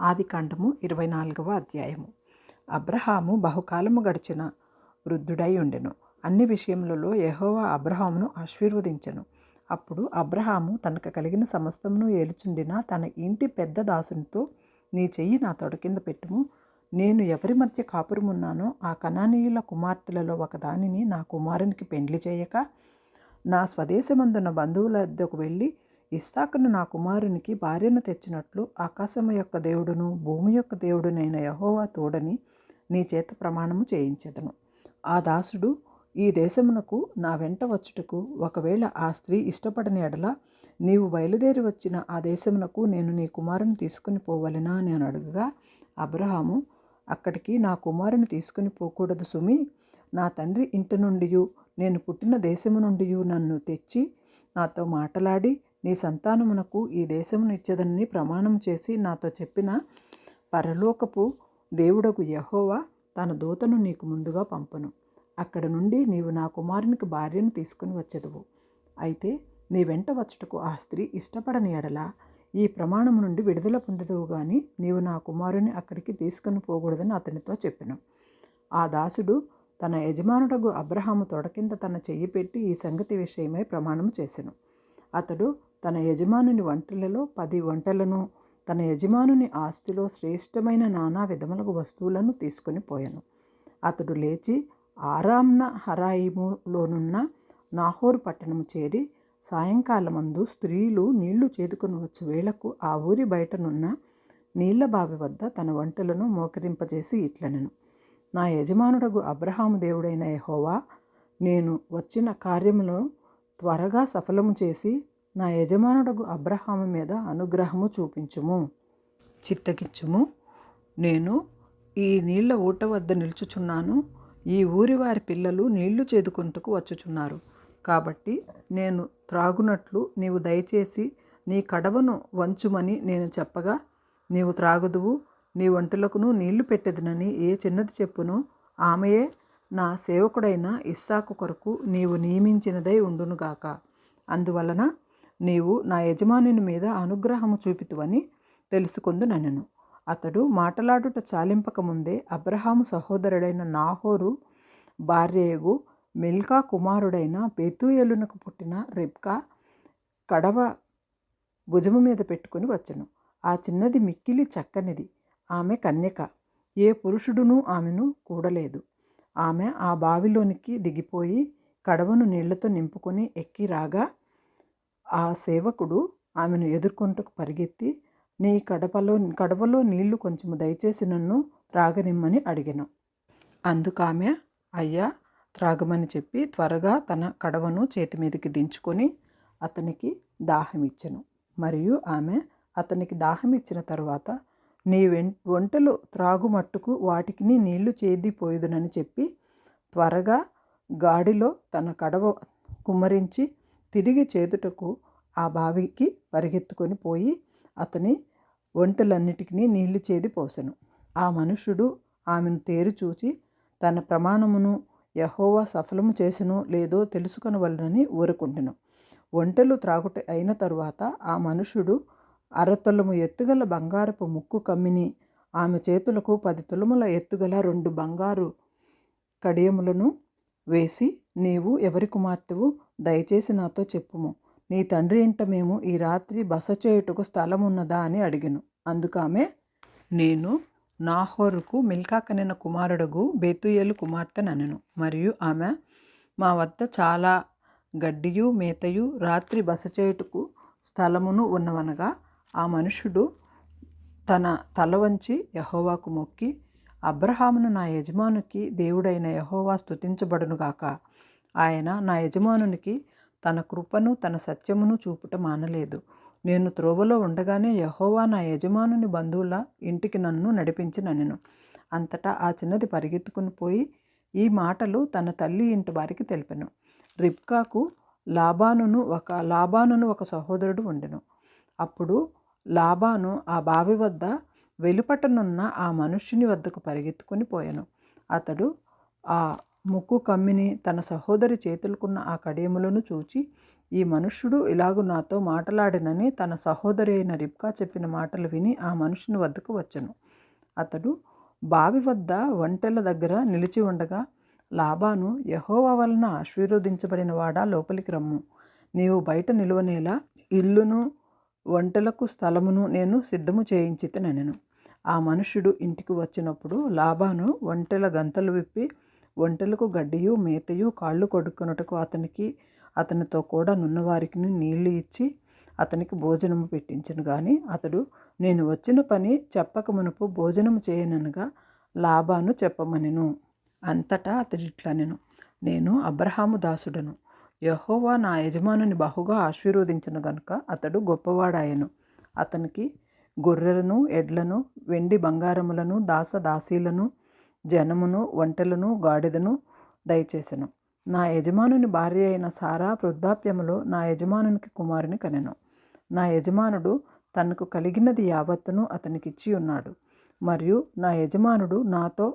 ఆదికాండము ఇరవై నాలుగవ అధ్యాయము. అబ్రహాము బహుకాలము గడిచిన వృద్ధుడై ఉండెను. అన్ని విషయములలో యహోవా అబ్రహామును ఆశీర్వదించెను. అప్పుడు అబ్రహాము తనకు కలిగిన సమస్తమును ఏలుచుండిన తన ఇంటి పెద్ద దాసునితో నీ చెయ్యి నా తొడ కింద పెట్టుము. నేను ఎవరి మధ్య కాపురమున్నానో ఆ కణానీయుల కుమార్తెలలో ఒకదానిని నా కుమారునికి పెండ్లి చేయక నా స్వదేశమందున్న బంధువుల వద్దకు వెళ్ళి ఇస్సాకును నా కుమారునికి భార్యను తెచ్చినట్లు ఆకాశము యొక్క దేవుడును భూమి యొక్క దేవుడునైన యహోవా తోడని నీ చేత ప్రమాణము చేయించెదను. ఆ దాసుడు ఈ దేశమునకు నా వెంట వచ్చుటకు ఒకవేళ ఆ స్త్రీ ఇష్టపడని ఎడల నీవు బయలుదేరి వచ్చిన ఆ దేశమునకు నేను నీ కుమారుని తీసుకుని పోవలెనా నేను అడుగగా అబ్రహాము అక్కడికి నా కుమారుని తీసుకుని పోకూడదు సుమి నా తండ్రి ఇంటి నుండి నేను పుట్టిన దేశము నుండి నన్ను తెచ్చి నాతో మాటలాడి నీ సంతానమునకు ఈ దేశమును ఇచ్చేదని ప్రమాణం చేసి నాతో చెప్పిన పరలోకపు దేవుడకు యహోవా తన దూతను నీకు ముందుగా పంపను. అక్కడ నుండి నీవు నా కుమారునికి భార్యను తీసుకుని వచ్చేదువు. అయితే నీ వెంట వచ్చుటకు ఆ స్త్రీ ఇష్టపడని ఎడల ఈ ప్రమాణము నుండి విడుదల పొందదువు గాని నీవు నా కుమారుని అక్కడికి తీసుకుని పోకూడదని అతనితో చెప్పాను. ఆ దాసుడు తన యజమానుడగు అబ్రహాము తొడ కింద తన చెయ్యి పెట్టి ఈ సంగతి విషయమై ప్రమాణం చేసెను. అతడు తన యజమానుని వంటలలో పది వంటలను తన యజమానుని ఆస్తిలో శ్రేష్టమైన నానా విధములకు వస్తువులను తీసుకొని పోయాను. అతడు లేచి ఆరామ్న హరాయిములోనున్న నాహోర్ పట్టణము చేరి సాయంకాలమందు స్త్రీలు నీళ్ళు చేదుకొని వచ్చు వేళకు ఆ ఊరి బయటనున్న నీళ్ళ బావి వద్ద తన వంటలను మోకరింపజేసి ఇట్లనెను. నా యజమానుడగు అబ్రహాము దేవుడైన యహోవా నేను వచ్చిన కార్యములో త్వరగా సఫలము చేసి నా యజమానుడకు అబ్రహాము మీద అనుగ్రహము చూపించుము. చిత్తకిచ్చుము. నేను ఈ నీళ్ళ ఊట వద్ద నిలుచుచున్నాను. ఈ ఊరి వారి పిల్లలు నీళ్ళు చేదుకుంటకు వచ్చుచున్నారు. కాబట్టి నేను త్రాగునట్లు నీవు దయచేసి నీ కడవను వంచుమని నేను చెప్పగా నీవు త్రాగుదువు నీ వంటలకును నీళ్ళు పెట్టెదనని ఏ చిన్నది చెప్పునో? ఆమెయే నా సేవకుడైన ఇస్సాకు కొరకు నీవు నియమించినదై ఉండునుగాక. అందువలన నీవు నా యజమానుని మీద అనుగ్రహము చూపితువని తెలుసుకొందునెను అతడు మాటలాడుట చాలింపక ముందే అబ్రహాము సహోదరుడైన నాహోరు భార్యయగు మిల్కా కుమారుడైన బెతూయలునకు పుట్టిన రిబ్కా కడవ భుజము మీద పెట్టుకుని వచ్చను. ఆ చిన్నది మిక్కిలి చక్కనిది ఆమె కన్యక. ఏ పురుషుడునూ ఆమెను కూడలేదు. ఆమె ఆ బావిలోనికి దిగిపోయి కడవను నీళ్ళతో నింపుకొని ఎక్కి రాగా ఆ సేవకుడు ఆమెను ఎదుర్కొంటకు పరిగెత్తి నీ కడపలో కడవలో నీళ్ళు కొంచెము దయచేసి నన్ను త్రాగనిమ్మని అడిగాను. అందుకామె అయ్యా త్రాగమని చెప్పి త్వరగా తన కడవను చేతి మీదకి దించుకొని అతనికి దాహం ఇచ్చెను. మరియు ఆమె అతనికి దాహం ఇచ్చిన తర్వాత నీ వెం వంటలు త్రాగుమట్టుకు వాటికి నీళ్ళు చేదిపోయేదునని చెప్పి త్వరగా గాడిలో తన కడవ కుమ్మరించి తిరిగి చేదుటకు ఆ బావికి పరిగెత్తుకొని పోయి అతని ఒంటలన్నిటికీ నీళ్ళు చేది పోసెను. ఆ మనుషుడు ఆమెను తేరు చూచి తన ప్రమాణమును యహోవా సఫలము చేసెనో లేదో తెలుసుకొనవలనని ఊరుకుంటెను ఒంటెలు త్రాగుట అయిన తరువాత ఆ మనుషుడు అరతులము ఎత్తుగల బంగారపు ముక్కు కమ్మిని ఆమె చేతులకు పది తులముల ఎత్తుగల రెండు బంగారు కడియములను వేసి నీవు ఎవరి కుమార్తెవు? దయచేసి నాతో చెప్పుము. నీ తండ్రి ఇంట మేము ఈ రాత్రి బస చేయుటకు స్థలం ఉన్నదా అని అడిగాను. అందుకామె నేను నాహోరుకు మిల్కా కనిన కుమారుడుగు బేతుయేలు కుమార్తె ననెను మరియు ఆమె మా వద్ద చాలా గడ్డియు మేతయు రాత్రి బస చేయుటకు స్థలమును ఉన్నవనగా ఆ మనుషుడు తన తల వంచి యహోవాకు మొక్కి అబ్రహామును నా యజమానుకి దేవుడైన యహోవా స్తుతించబడునుగాక. ఆయన నా యజమానునికి తన కృపను తన సత్యమును చూపుట మానలేదు. నేను త్రోవలో ఉండగానే యహోవా నా యజమానుని బంధువుల ఇంటికి నన్ను నడిపించినను అంతటా ఆ చిన్నది పరిగెత్తుకుని పోయి ఈ మాటలు తన తల్లి ఇంటి వారికి తెలిపెను. రిబ్కాకు లాబానును ఒక లాబానును ఒక సహోదరుడు ఉండెను. అప్పుడు లాబాను ఆ బావి వద్ద వెలుపటనున్న ఆ మనుష్యుని వద్దకు పరిగెత్తుకుని పోయాను. అతడు ఆ ముక్కు కమ్మిని తన సహోదరి చేతులకున్న ఆ కడియములను చూచి ఈ మనుష్యుడు ఇలాగు నాతో మాటలాడినని తన సహోదరి అయిన రిబ్కా చెప్పిన మాటలు విని ఆ మనుషుని వద్దకు వచ్చను. అతడు బావి వద్ద ఒంటెల దగ్గర నిలిచి ఉండగా లాబాను యహోవ వలన ఆశీర్వదించబడిన వాడా లోపలికి రమ్ము. నీవు బయట నిలువనేలా ఇల్లును ఒంటెలకు స్థలమును నేను సిద్ధము చేయించితనెనను ఆ మనుష్యుడు ఇంటికి వచ్చినప్పుడు లాబాను ఒంటెల గంతలు విప్పి ఒంటెలకు గడ్డియు మేతయు కాళ్ళు కొడుకున్నటకు అతనికి అతనితో కూడా నున్నవారికి నీళ్ళు ఇచ్చి అతనికి భోజనము పెట్టించను కానీ అతడు నేను వచ్చిన పని చెప్పక మునుపు భోజనము చేయననగా లాభాను చెప్పమనెను. అంతటా అతడి ఇట్లా నేను నేను అబ్రహాము దాసుడను. యహోవా నా యజమానుని బహుగా ఆశీర్వదించను గనుక అతడు గొప్పవాడాయను. అతనికి గొర్రెలను ఎడ్లను వెండి బంగారములను దాస దాసీలను జనమును వంటలను గాడిదను దయచేసెను. నా యజమానుని భార్య అయిన సారా వృద్ధాప్యములో నా యజమానునికి కుమారుని కనెను. నా యజమానుడు తనకు కలిగినది యావత్తును అతనికిచ్చి ఉన్నాడు. మరియు నా యజమానుడు నాతో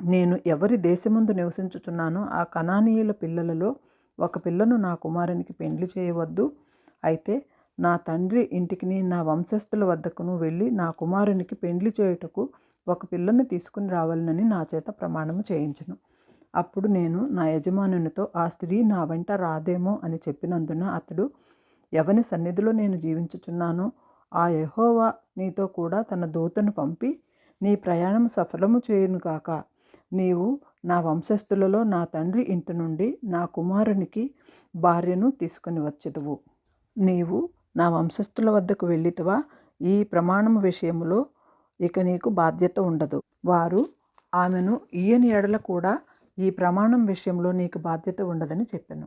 నేను ఎవరి దేశముందు నివసించుచున్నానో ఆ కణానీయుల పిల్లలలో ఒక పిల్లను నా కుమారునికి పెండ్లి చేయవద్దు. అయితే నా తండ్రి ఇంటికి నా వంశస్థుల వద్దకును వెళ్ళి నా కుమారునికి పెండ్లి చేయుటకు ఒక పిల్లని తీసుకుని రావాలనని నా చేత ప్రమాణము చేయించను. అప్పుడు నేను నా యజమానునితో ఆ స్త్రీ నా వెంట రాదేమో అని చెప్పినందున అతడు ఎవని సన్నిధిలో నేను జీవించుచున్నానో ఆ యహోవా నీతో కూడా తన దూతను పంపి నీ ప్రయాణం సఫలము చేయను కాక నీవు నా వంశస్థులలో నా తండ్రి ఇంటి నుండి నా కుమారునికి భార్యను తీసుకుని వచ్చేదువు. నీవు నా వంశస్థుల వద్దకు వెళ్ళితవా? ఈ ప్రమాణం విషయములో ఇక నీకు బాధ్యత ఉండదు. వారు ఆమెను ఈయని ఎడల కూడా ఈ ప్రమాణం విషయంలో నీకు బాధ్యత ఉండదని చెప్పాను.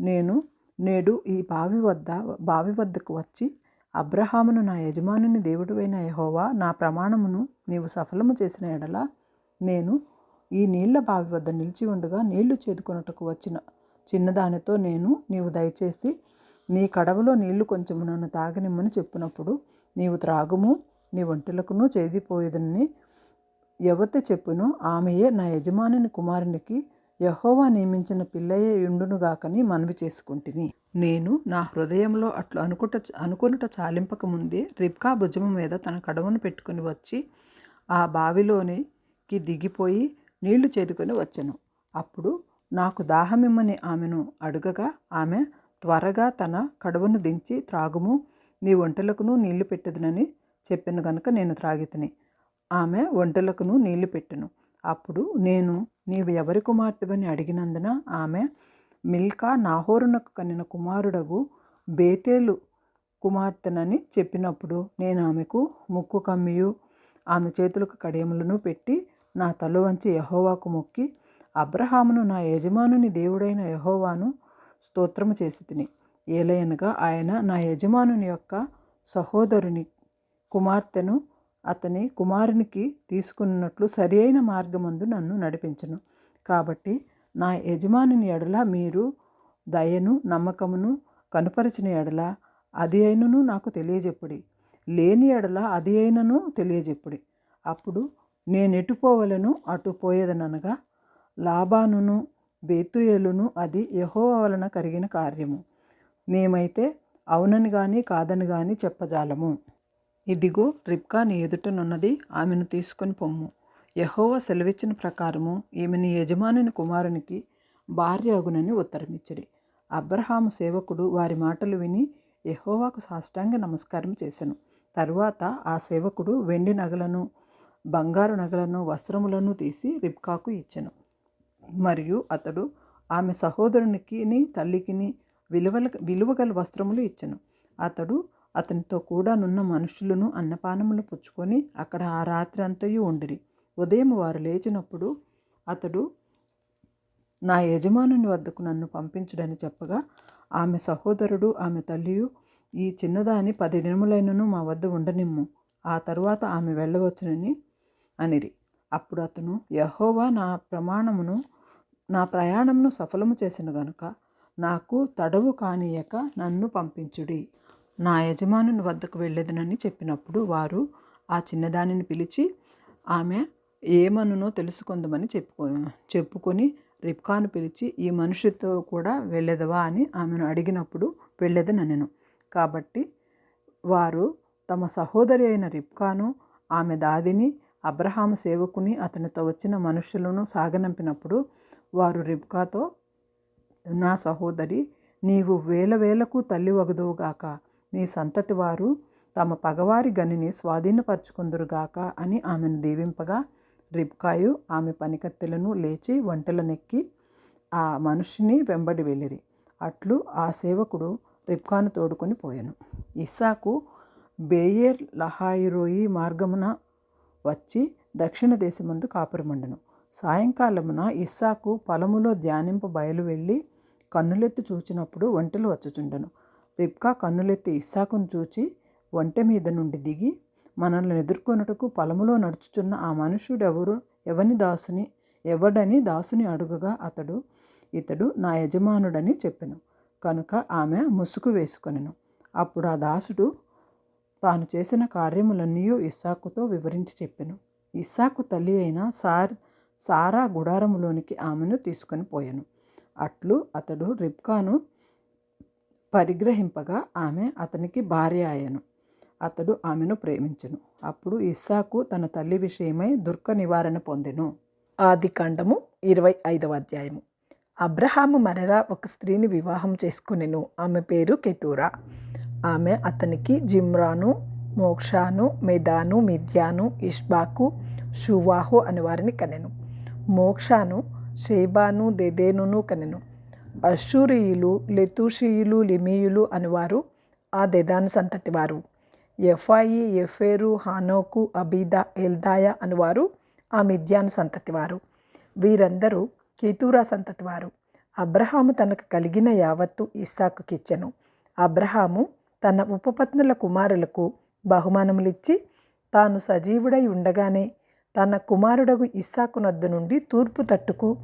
నేను నేడు ఈ బావి వద్ద బావి వద్దకు వచ్చి అబ్రహామును నా యజమానుని దేవుడువైన యహోవా నా ప్రమాణమును నీవు సఫలము చేసిన ఎడల నేను ఈ నీళ్ళ బావి వద్ద నిలిచి ఉండగా నీళ్ళు చేదుకొనుటకు వచ్చిన చిన్నదానితో నేను నీవు దయచేసి నీ కడవలో నీళ్ళు కొంచెము నన్ను తాగనిమ్మని చెప్పినప్పుడు నీవు త్రాగుము నీ ఒంటెలకును చేదిపోయేదని ఎవతే చెప్పునో. ఆమెయే నా యజమానుని కుమారునికి యహోవా నియమించిన పిల్లయే యుండునుగాకని మనవి చేసుకుంటుని. నేను నా హృదయంలో అట్లు అనుకుట అనుకునుట చాలింపక ముందే రిబ్కా భుజము మీద తన కడవను పెట్టుకుని వచ్చి ఆ బావిలోనికి దిగిపోయి నీళ్ళు చేదుకొని వచ్చెను. అప్పుడు నాకు దాహమిమ్మని ఆమెను అడుగగా ఆమె త్వరగా తన కడవను దించి త్రాగుము నీ ఒంటలకును నీళ్ళు పెట్టదునని చెప్పిన గనుక నేను త్రాగితిని. ఆమె ఒంటలకును నీళ్ళు పెట్టెను. అప్పుడు నేను నీవు ఎవరి కుమార్తెవని అడిగినందున ఆమె మిల్కా నాహోరునకు కనిన కుమారుడగు బేతేలు కుమార్తెనని చెప్పినప్పుడు నేను ఆమెకు ముక్కు కమ్మియు ఆమె చేతులకు కడియములను పెట్టి నా తల వంచి యహోవాకు మొక్కి అబ్రహామును నా యజమానుని దేవుడైన యహోవాను స్తోత్రము చేసి తిని ఏలయనగా ఆయన నా యజమానుని యొక్క సహోదరుని కుమార్తెను అతని కుమారునికి తీసుకున్నట్లు సరియైన మార్గమందు నన్ను నడిపించను. కాబట్టి నా యజమానిని ఎడల మీరు దయను నమ్మకమును కనుపరిచిన ఎడల అది అయినను నాకు తెలియజెప్పుడి. లేని ఎడల అది అయినను తెలియజెప్పుడి. అప్పుడు నేను ఎటుపోవలను అటు పోయేదనగా లాభానును బేతుయేలును అది యహోవ వలన కలిగిన కార్యము. మేమైతే అవునని కానీ కాదని కానీ చెప్పజాలము. ఇదిగో రిబ్కా నీ ఎదుటనున్నది ఆమెను తీసుకొని పొమ్ము. యహోవ సెలవిచ్చిన ప్రకారము ఈమెని యజమానుని కుమారునికి భార్య అగునని ఉత్తరమిచ్చడి. అబ్రహాము సేవకుడు వారి మాటలు విని యహోవాకు సాష్టాంగ నమస్కారం చేశాను తరువాత ఆ సేవకుడు వెండి నగలను బంగారు నగలను వస్త్రములను తీసి రిబ్కాకు ఇచ్చెను. మరియు అతడు ఆమె సహోదరునికిని తల్లికిని విలువల విలువగల వస్త్రములు ఇచ్చెను. అతడు అతనితో కూడా నున్న మనుషులను అన్నపానములు పుచ్చుకొని అక్కడ ఆ రాత్రి అంతయు ఉండిరి. ఉదయం వారు లేచినప్పుడు అతడు నా యజమానుని వద్దకు నన్ను పంపించుడని చెప్పగా ఆమె సహోదరుడు ఆమె తల్లియు ఈ చిన్నదాని పది దినములైనను మా వద్ద ఉండనిమ్ము. ఆ తరువాత ఆమె వెళ్ళవచ్చునని అనిరి. అప్పుడు అతను యహోవా నా ప్రమాణమును నా ప్రయాణమును సఫలము చేసిన గనుక నాకు తడవు కానీయక నన్ను పంపించుడి. నా యజమానుని వద్దకు వెళ్ళేదనని చెప్పినప్పుడు వారు ఆ చిన్నదానిని పిలిచి ఆమె ఏమనునో తెలుసుకుందామని చెప్పుకో చెప్పుకొని రిబ్కాను పిలిచి ఈ మనిషితో కూడా వెళ్ళేదవా అని ఆమెను అడిగినప్పుడు వెళ్ళేదనెను కాబట్టి వారు తమ సహోదరి అయిన రిబ్కాను ఆమె దాదిని అబ్రహాము సేవకుని అతనితో వచ్చిన మనుషులను సాగనంపినప్పుడు వారు రిబ్కాతో నా సహోదరి నీవు వేల వేలకు తల్లి వగదువుగాక నీ సంతతి వారు తమ పగవారి గనిని స్వాధీనపరచుకుందురుగాక అని ఆమెను దీవింపగా రిబ్కాయు ఆమె పనికత్తెలను లేచి వంటలనెక్కి ఆ మనిషిని వెంబడి వెళ్ళిరి. అట్లు ఆ సేవకుడు రిబ్కాను తోడుకొని పోయాను. ఇస్సాకు బేయేర్ లహాయిరోయి మార్గమున వచ్చి దక్షిణ దేశమందు కాపురమండెను. సాయంకాలమున ఇస్సాకు పొలములో ధ్యానింప బయలు వెళ్ళి కన్నులెత్తి చూచినప్పుడు ఒంటెలు వచ్చుచుండెను. రిబ్కా కన్నులెత్తి ఇస్సాకును చూచి ఒంటె మీద నుండి దిగి మనల్ని ఎదుర్కొనుటకు పొలములో నడుచుచున్న ఆ మనుషుడెవరు ఎవని దాసుని? ఎవడని దాసుని అడుగగా అతడు? ఇతడు నా యజమానుడని చెప్పెను. కనుక ఆమె ముసుగు వేసుకొనెను. అప్పుడు ఆ దాసుడు తాను చేసిన కార్యములన్నీ ఇస్సాకుతో వివరించి చెప్పెను. ఇస్సాకు తల్లి అయిన సార్ సారా గుడారములోనికి ఆమెను తీసుకొని పోయాను. అట్లు అతడు రిబ్కాను పరిగ్రహింపగా ఆమె అతనికి భార్య అయ్యను. అతడు ఆమెను ప్రేమించెను. అప్పుడు ఇస్సాకు తన తల్లి విషయమై దుర్గ నివారణ పొందెను. ఆది కాండము ఇరవై ఐదవ అధ్యాయము. అబ్రహాము మరలా ఒక స్త్రీని వివాహం చేసుకునెను? ఆమె పేరు కెతూరా. ఆమె అతనికి జిమ్రాను మోక్షాను మెదాను మిథ్యాను ఇష్బాకు షువాహు అని వారిని కనెను. మోక్షాను షేబాను దెదేనును కనెను. అషూరియులు లెతూషియులు లిమియులు అనివారు ఆ దెదాను సంతతి వారు. ఎఫాయి ఎఫేరు హానోకు అబీదా ఎల్దాయ అనువారు ఆ మిద్యాను సంతతి వారు. వీరందరూ కేతూరా సంతతి వారు. అబ్రహాము తనకు కలిగిన యావత్తు ఇస్సాకుకిచ్చెను అబ్రహాము తన ఉపపత్నుల కుమారులకు బహుమానములిచ్చి తాను సజీవుడై ఉండగానే తన కుమారుడగు ఇస్సాకునొద్ద నుండి తూర్పు తట్టుకు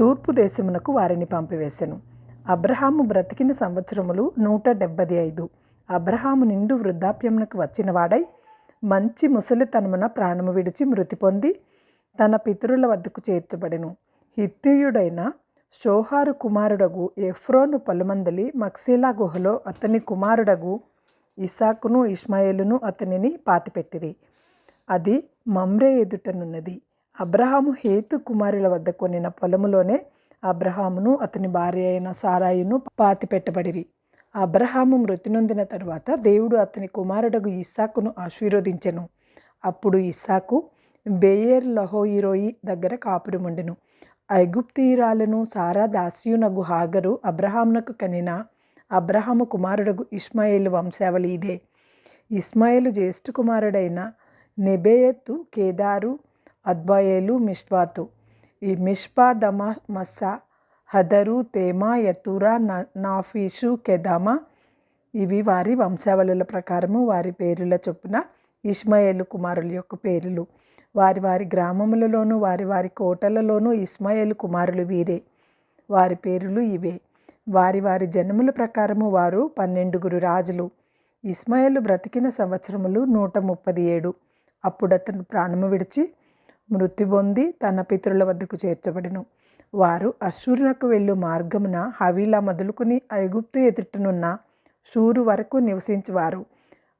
తూర్పు దేశమునకు వారిని పంపివేశెను అబ్రహాము బ్రతికిన సంవత్సరములు నూట డెబ్బది ఐదు. అబ్రహాము నిండు వృద్ధాప్యమునకు వచ్చినవాడై మంచి ముసలితనమున ప్రాణము విడిచి మృతి పొంది తన పితరుల వద్దకు చేర్చబడెను. హిత్తియుడైన షోహారు కుమారుడగు ఎఫ్రోను పలుమందలి మక్సీలా గుహలో అతని కుమారుడగు ఇసాకును ఇస్మాయిలును అతనిని పాతిపెట్టిరి. అది మమ్రే ఎదుటనున్నది అబ్రహాము హేతు కుమారుల వద్ద కొనిన పొలములోనే అబ్రహామును అతని భార్య అయిన సారాయును పాతిపెట్టబడిరి అబ్రహాము మృతి నొందిన తరువాత దేవుడు అతని కుమారుడగు ఇస్సాకును ఆశీర్వదించెను. అప్పుడు ఇస్సాకు బేయేర్ లహోయిరోయి దగ్గర కాపురముండెను. ఐగుప్తీయురాలను సారా దాసియునగు హాగరు అబ్రహామునకు కనిన అబ్రహాము కుమారుడగు ఇస్మాయిల్ వంశావళి ఇదే. ఇస్మాయిల్ జ్యేష్ఠ కుమారుడైన నెబేయత్తు కేదారు అద్బాయేలు మిష్బాతు ఈ మిష్పా దమ మస్సా హదరు తేమా యతురా నాఫీషు కెదామా. ఇవి వారి వంశావళుల ప్రకారము వారి పేరుల చొప్పున ఇస్మాయేలు కుమారుల యొక్క పేర్లు. వారి వారి గ్రామములలోనూ వారి వారి కోటలలోనూ ఇస్మాయేలు కుమారులు వీరే. వారి పేర్లు ఇవే. వారి వారి జన్ముల ప్రకారము వారు పన్నెండుగురు రాజులు ఇస్మాయేలు బ్రతికిన సంవత్సరములు నూట ముప్పది ఏడు. అప్పుడు అతను ప్రాణము విడిచి మృతి పొంది తన పితరుల వద్దకు చేర్చబడెను. వారు అశ్షూరునకు వెళ్ళు మార్గమున హవీలా మొదలుకుని ఐగుప్తు ఎదుటనున్న షూరు వరకు నివసించేవారు.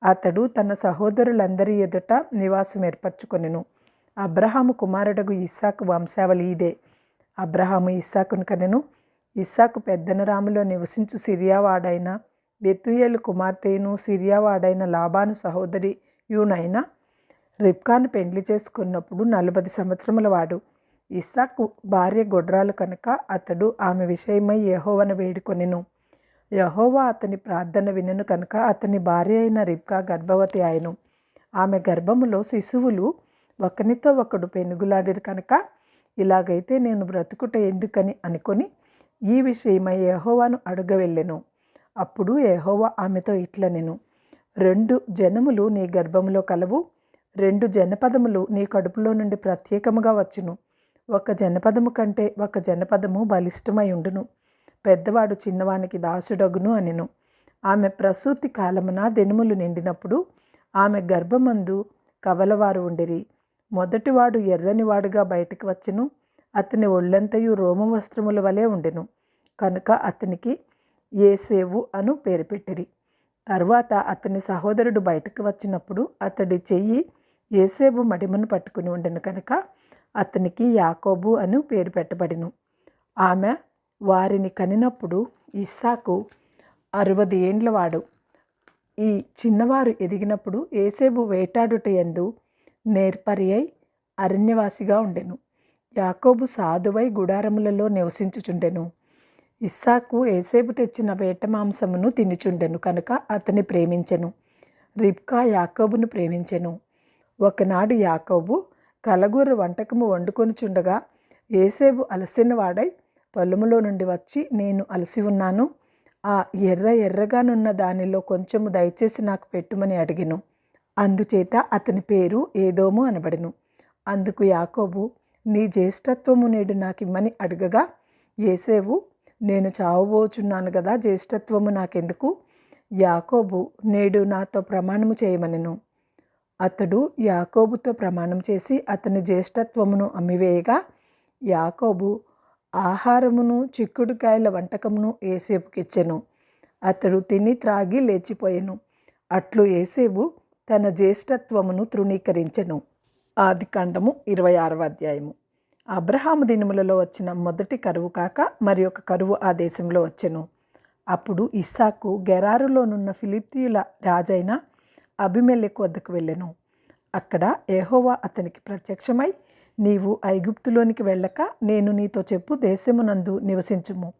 అతడు తన సహోదరులందరి ఎదుట నివాసం ఏర్పరచుకొనెను. అబ్రహాము కుమారుడగు ఇస్సాకు వంశావళి ఇదే. అబ్రహాము ఇస్సాకును కనెను. ఇస్సాకు పెద్దనరాములో నివసించు సిరియావాడైన బెతుయేలు కుమార్తెను సిరియావాడైన లాబాను సహోదరి యూనైన రిబ్కాను పెండ్లి చేసుకున్నప్పుడు నలభై సంవత్సరముల వాడు. ఇస్సాకు భార్య గొడ్రాలు కనుక అతడు ఆమె విషయమై యహోవను వేడుకొనెను. యహోవా అతని ప్రార్థన వినను కనుక అతని భార్య అయిన రిబ్కా గర్భవతి ఆయను. ఆమె గర్భములో శిశువులు ఒకనితో ఒకడు పెనుగులాడిరు కనుక ఇలాగైతే నేను బ్రతుకుట ఎందుకని అనుకొని ఈ విషయమై యహోవాను అడగవెళ్ళెను. అప్పుడు యహోవా ఆమెతో ఇట్లనెను. రెండు జనములు నీ గర్భములో కలవు రెండు జనపదములు నీ కడుపులో నుండి ప్రత్యేకముగా వచ్చును. ఒక జనపదము కంటే ఒక జనపదము బలిష్టమై ఉండును. పెద్దవాడు చిన్నవానికి దాసుడగును అనెను. ఆమె ప్రసూతి కాలమున దెనుములు నిండినప్పుడు ఆమె గర్భమందు కవలవారు ఉండిరి. మొదటివాడు ఎర్రనివాడుగా బయటకు వచ్చెను. అతని ఒళ్ళంతయు రోమ వస్త్రముల వలె ఉండెను. కనుక అతనికి ఏసేవు అను పేరు పెట్టిరి. తర్వాత అతని సహోదరుడు బయటకు వచ్చినప్పుడు అతడి చెయ్యి ఏసేబు మడిమను పట్టుకుని ఉండెను కనుక అతనికి యాకోబు అను పేరు పెట్టబడిను. ఆమె వారిని కనినప్పుడు ఇస్సాకు అరవది ఏండ్లవాడు. ఈ చిన్నవారు ఎదిగినప్పుడు ఏసేబు వేటాడుట ఎందు నేర్పరి అయి అరణ్యవాసిగా ఉండెను. యాకోబు సాధువై గుడారములలో నివసించుచుండెను. ఇస్సాకు ఏసేబు తెచ్చిన వేట మాంసమును తినుచుండెను కనుక అతని ప్రేమించెను. రిబ్కా యాకోబును ప్రేమించెను. ఒకనాడు యాకోబు కలగూర వంటకము వండుకొనుచుండగా ఏసేబు అలసిన వాడై పొలములో నుండి వచ్చి నేను అలసి ఉన్నాను. ఆ ఎర్ర ఎర్రగానున్న దానిలో కొంచెము దయచేసి నాకు పెట్టుమని అడిగిను. అందుచేత అతని పేరు ఏదోము అనబడిను. అందుకు యాకోబు నీ జ్యేష్ఠత్వము నేడు నాకిమ్మని అడగగా ఏసేవు నేను చావబోచున్నాను కదా జ్యేష్ఠత్వము నాకెందుకు? యాకోబు నేడు నాతో ప్రమాణము చేయమనెను. అతడు యాకోబుతో ప్రమాణం చేసి అతని జ్యేష్ఠత్వమును అమ్మివేయగా యాకోబు ఆహారమును చిక్కుడుకాయల వంటకమును ఏసేపుకిచ్చెను. అతడు తిని త్రాగి లేచిపోయెను. అట్లు ఏసేబు తన జ్యేష్ఠత్వమును తృణీకరించెను. ఆది కాండము ఇరవై ఆరవ అధ్యాయము. అబ్రహాము దినములలో వచ్చిన మొదటి కరువు కాక మరి ఒక కరువు ఆ దేశంలో వచ్చెను. అప్పుడు ఇస్సాకు గెరారులోనున్న ఫిలిప్తీయుల రాజైన అభిమెల్లెకు వద్దకు వెళ్ళెను. అక్కడ ఏహోవా అతనికి ప్రత్యక్షమై నీవు ఐగుప్తులోనికి వెళ్ళక నేను నీతో చెప్పు దేశమునందు నివసించుము.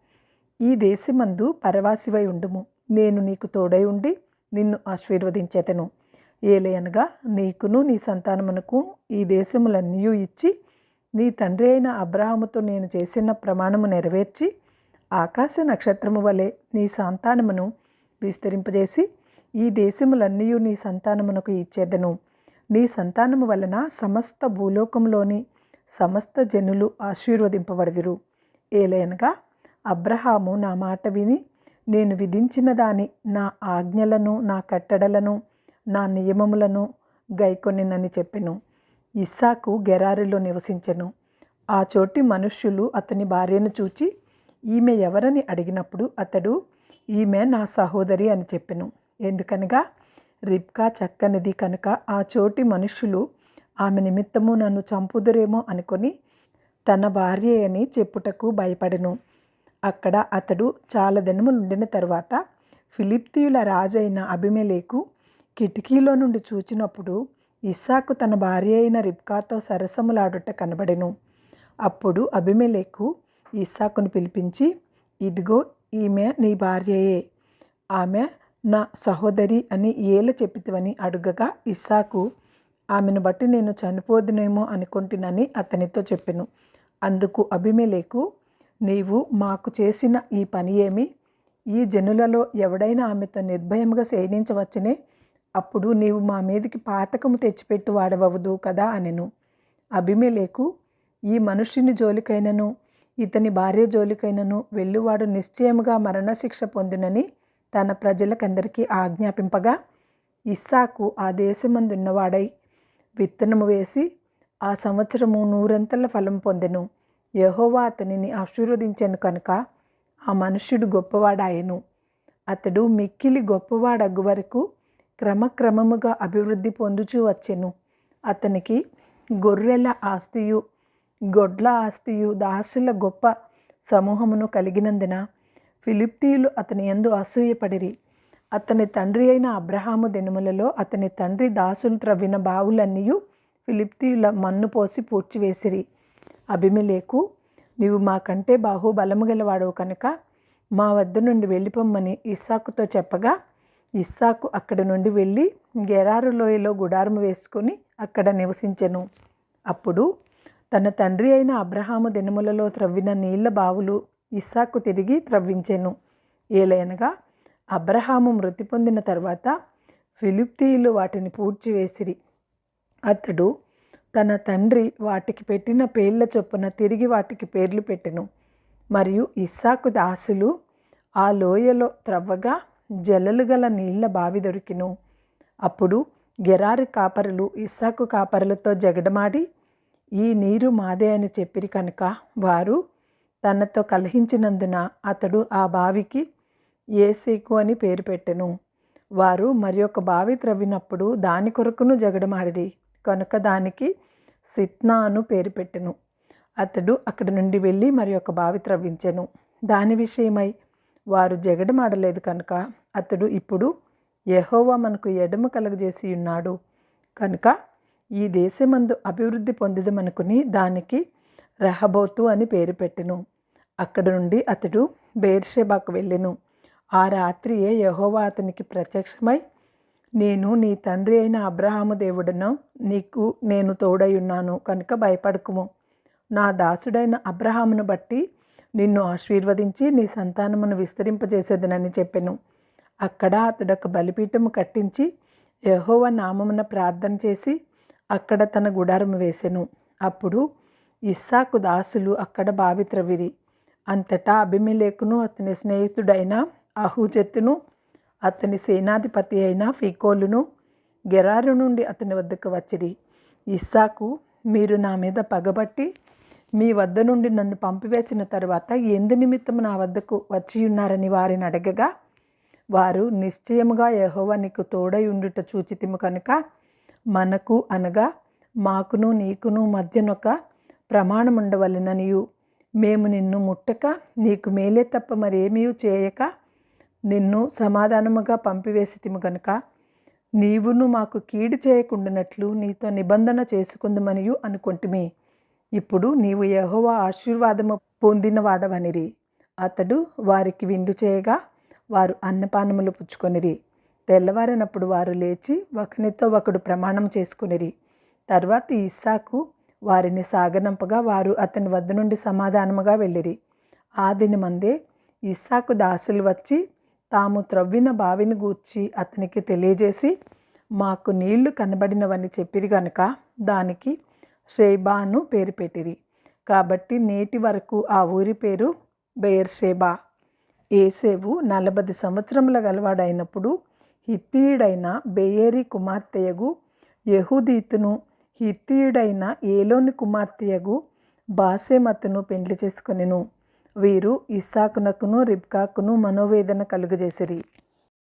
ఈ దేశమందు పరవాసివై ఉండుము. నేను నీకు తోడై ఉండి నిన్ను ఆశీర్వదించేతను. ఏలయనగా నీకును నీ సంతానమునకు ఈ దేశములన్నీ ఇచ్చి నీ తండ్రి అయిన అబ్రహాముతో నేను చేసిన ప్రమాణము నెరవేర్చి ఆకాశ నక్షత్రము వలె నీ సంతానమును విస్తరింపజేసి ఈ దేశములన్నీ నీ సంతానమునకు ఇచ్చేదను. నీ సంతానము వలన సమస్త భూలోకంలోని సమస్త జనులు ఆశీర్వదింపబడదురు. ఏలైనగా అబ్రహాము నా మాట విని నేను విధించిన దాని నా ఆజ్ఞలను నా కట్టడలను నా నియమములను గైకొనినని చెప్పెను. ఇస్సాకు గెరారిలో నివసించెను. ఆ చోటి మనుష్యులు అతని భార్యను చూచి ఈమె ఎవరని అడిగినప్పుడు అతడు ఈమె నా సహోదరి అని చెప్పెను. ఎందుకనగా రిబ్కా చక్కనిది కనుక ఆ చోటి మనుషులు ఆమె నిమిత్తము నన్ను చంపుదురేమో అనుకొని తన భార్య అని చెప్పుటకు భయపడను. అక్కడ అతడు చాలా దినములుండిన తర్వాత ఫిలిప్తీయుల రాజైన అభిమెలేకు కిటికీలో నుండి చూచినప్పుడు ఇస్సాకు తన భార్య అయిన రిబ్కాతో సరసములాడుట కనబడెను. అప్పుడు అభిమెలేకు ఇస్సాకును పిలిపించి ఇదిగో ఈమె నీ భార్యయే. ఆమె నా సహోదరి అని ఏల చెప్పితివని అడుగగా ఇస్సాకు ఆమెను బట్టి నేను చనిపోదునేమో అనుకుంటునని అతనితో చెప్పెను. అందుకు అభిమెలేకు నీవు మాకు చేసిన ఈ పని ఏమి? ఈ జనులలో ఎవడైనా ఆమెతో నిర్భయంగా శయనించవచ్చనే? అప్పుడు నీవు మా మీదకి పాతకము తెచ్చిపెట్టు వాడవదు కదా? అనెను. అభిమెలేకు ఈ మనుష్యుని జోలికైనను ఇతని భార్య జోలికైనను వెళ్ళువాడు నిశ్చయముగా మరణశిక్ష పొందినని తన ప్రజలకందరికీ ఆజ్ఞాపింపగా ఇస్సాకు ఆ దేశమందున్నవాడై విత్తనము వేసి ఆ సంవత్సరము నూరంతల ఫలం పొందెను. యహోవా అతనిని ఆశీర్వదించాను కనుక ఆ మనుష్యుడు గొప్పవాడాయను. అతడు మిక్కిలి గొప్పవాడగ్గు వరకు క్రమక్రమముగా అభివృద్ధి పొందుచూ వచ్చెను. అతనికి గొర్రెల ఆస్తియు గొడ్ల ఆస్తియు దాసుల గొప్ప సమూహమును కలిగినందున ఫిలిప్తీయులు అతని ఎందు అసూయపడిరి. అతని తండ్రి అయిన అబ్రహాము దినములలో అతని తండ్రి దాసులు త్రవ్విన బావులన్నీ ఫిలిప్తీయుల మన్ను పోసి పూడ్చివేసిరి. అభిమిలేకు నీవు మాకంటే బాహుబలము గలవాడవు కనుక మా వద్ద నుండి వెళ్ళిపోమ్మని ఇస్సాకుతో చెప్పగా ఇస్సాకు అక్కడి నుండి వెళ్ళి గెరారు లోయలో గుడారం వేసుకొని అక్కడ నివసించెను. అప్పుడు తన తండ్రి అయిన అబ్రహాము దినములలో త్రవ్విన నీళ్ళ బావులు ఇస్సాకు తిరిగి త్రవ్వించెను. ఏలయనగా అబ్రహాము మృతి పొందిన తర్వాత ఫిలిప్తీయులు వాటిని పూడ్చివేసిరి. అతడు తన తండ్రి వాటికి పెట్టిన పేర్ల చొప్పున తిరిగి వాటికి పేర్లు పెట్టెను. మరియు ఇస్సాకు దాసులు ఆ లోయలో త్రవ్వగా జలలు గల నీళ్ళ బావి దొరికిను. అప్పుడు గెరారి కాపరులు ఇస్సాకు కాపరులతో జగడమాడి ఈ నీరు మాదే అని చెప్పిరి కనుక వారు తనతో కలహించినందున అతడు ఆ బావికి ఏసేకు అని పేరు పెట్టెను. వారు మరి ఒక బావి త్రవ్వినప్పుడు దాని కొరకును జగడమాడిరి. కనుక దానికి సిత్నా అను పేరు పెట్టెను. అతడు అక్కడి నుండి వెళ్ళి మరి ఒక బావి త్రవ్వించెను. దాని విషయమై వారు జగడమాడలేదు కనుక అతడు ఇప్పుడు యహోవా మనకు ఎడమ కలగజేసి ఉన్నాడు కనుక ఈ దేశమందు అభివృద్ధి పొందిదమనుకుని దానికి రహబోతు అని పేరు పెట్టెను. అక్కడ నుండి అతడు బేర్షెబాకు వెళ్ళెను. ఆ రాత్రియే యహోవా అతనికి ప్రత్యక్షమై నేను నీ తండ్రి అయిన అబ్రహాము దేవుడను నీకు నేను తోడై ఉన్నాను కనుక భయపడకుము. నా దాసుడైన అబ్రహామును బట్టి నిన్ను ఆశీర్వదించి నీ సంతానమును విస్తరింపజేసేదనని చెప్పెను. అక్కడ అతడు ఒక బలిపీఠము కట్టించి యహోవ నామమున ప్రార్థన చేసి అక్కడ తన గుడారము వేసెను. అప్పుడు ఇస్సాకు దాసులు అక్కడ భావిత్రవిరి అంతటా అభిమిలేకును అతని స్నేహితుడైన అహూజెత్తును అతని సేనాధిపతి అయిన ఫీకోలును గెరారు నుండి అతని వద్దకు వచ్చిరి. ఇస్సాకు మీరు నా మీద పగబట్టి మీ వద్ద నుండి నన్ను పంపివేసిన తర్వాత ఎందు నిమిత్తం నా వద్దకు వచ్చి ఉన్నారని వారిని అడగగా వారు నిశ్చయముగా యెహోవా నీకు తోడై ఉండుట చూచితిము కనుక మనకు అనగా మాకును నీకును మధ్యనొక ప్రమాణం ఉండవలెననియు మేము నిన్ను ముట్టక నీకు మేలే తప్ప మరేమీ చేయక నిన్ను సమాధానముగా పంపివేసితిము గనుక. నీవును మాకు కీడు చేయకుండానట్లు నీతో నిబంధన చేసుకుందమనియు అనుకుంటుమి. ఇప్పుడు నీవు యహోవా ఆశీర్వాదము పొందిన వాడవనిరి అతడు వారికి విందు చేయగా వారు అన్నపానములు పుచ్చుకొనిరి. తెల్లవారినప్పుడు వారు లేచి ఒకనితో ఒకడు ప్రమాణం చేసుకునిరి. తర్వాత ఇస్సాకు వారిని సాగనంపగా వారు అతని వద్ద నుండి సమాధానముగా వెళ్ళిరి. ఆ దినమందే ఇస్సాకు దాసులు వచ్చి తాము త్రవ్విన బావిని గూర్చి అతనికి తెలియజేసి మాకు నీళ్ళు కనబడినవని చెప్పిరి గనుక దానికి షేబాను పేరు పెట్టిరి. కాబట్టి నేటి వరకు ఆ ఊరి పేరు బెయర్షేబా. ఏసేవు నలభై సంవత్సరముల గలవాడైనప్పుడు హిత్తీయుడైన బెయేరి కుమార్తెయగు యహూదీతును హిత్తీయుడైన ఏలోని కుమార్తెయగు బాసెమతును పెండ్లి చేసుకొనెను. వీరు ఇస్సాకునకును రిబ్కాకును మనోవేదన కలుగజేసిరి.